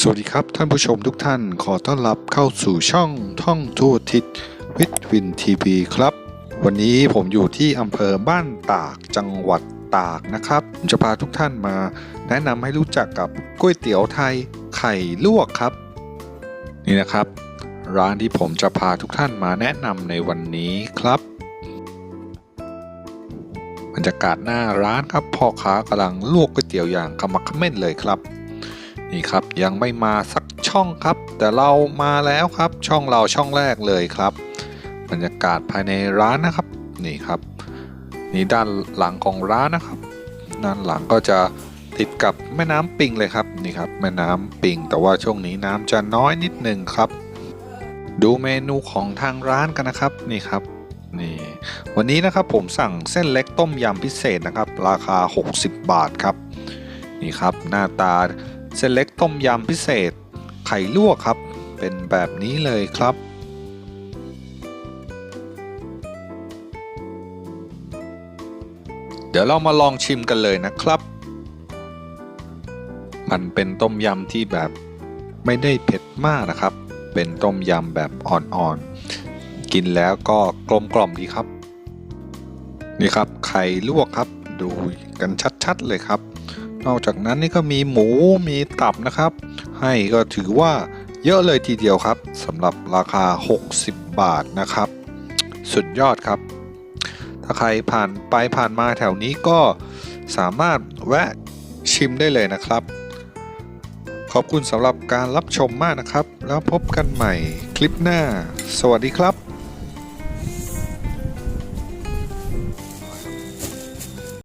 สวัสดีครับท่านผู้ชมทุกท่านขอต้อนรับเข้าสู่ช่องท่องทั่วทิศวิทวินทีวีครับ วันนี้ผมอยู่ที่อำเภอบ้านตากจังหวัดตากนะครับผมจะพาทุกท่านมาแนะนำให้รู้จักกับก๋วยเตี๋ยวไทยไข่ลวกครับ นี่นะครับ ร้านที่ผมจะพาทุกท่านมาแนะนำในวันนี้ครับบรรยากาศหน้าร้านครับพ่อค้ากำลังลวกก๋วยเตี๋ยวอย่างขมักเขม้นเลยครับ นี่ครับยังไม่มาสักช่องครับ แต่เรามาแล้วครับช่องเราช่องแรกเลยครับ บรรยากาศภายในร้านนะครับนี่ครับ นี่ด้านหลังของร้านนะครับ ด้านหลังก็จะติดกับแม่น้ำปิงเลยครับนี่ครับ แม่น้ำปิง แต่ว่าช่วงนี้น้ำจะน้อยนิดหนึ่งครับ ดูเมนูของทางร้านกันนะครับนี่ครับนี่วันนี้นะครับผมสั่งเส้นเล็กต้มยำพิเศษนะครับ ราคา 60 บาทครับ นี่ครับหน้าตา เส้นเล็กต้มยำพิเศษ ไข่ลวกครับ เป็นแบบนี้เลยครับ เดี๋ยวเรามาลองชิมกันเลยนะครับ มันเป็นต้มยำที่แบบไม่ได้เผ็ดมากนะครับ เป็นต้มยำแบบอ่อนๆ กินแล้วก็กลมกล่อมดีครับ นี่ครับไข่ลวกครับ ดูกันชัดๆเลยครับ นอกจากนั้นนี่ก็มีหมูมีตับนะครับ ให้ก็ถือว่าเยอะเลยทีเดียวครับสำหรับราคา 60 บาทนะครับ สุดยอดครับ ถ้าใครผ่านไปผ่านมาแถวนี้ก็สามารถแวะชิมได้เลยนะครับ ขอบคุณสำหรับการรับชมมากนะครับ แล้วพบกันใหม่คลิปหน้า สวัสดีครับ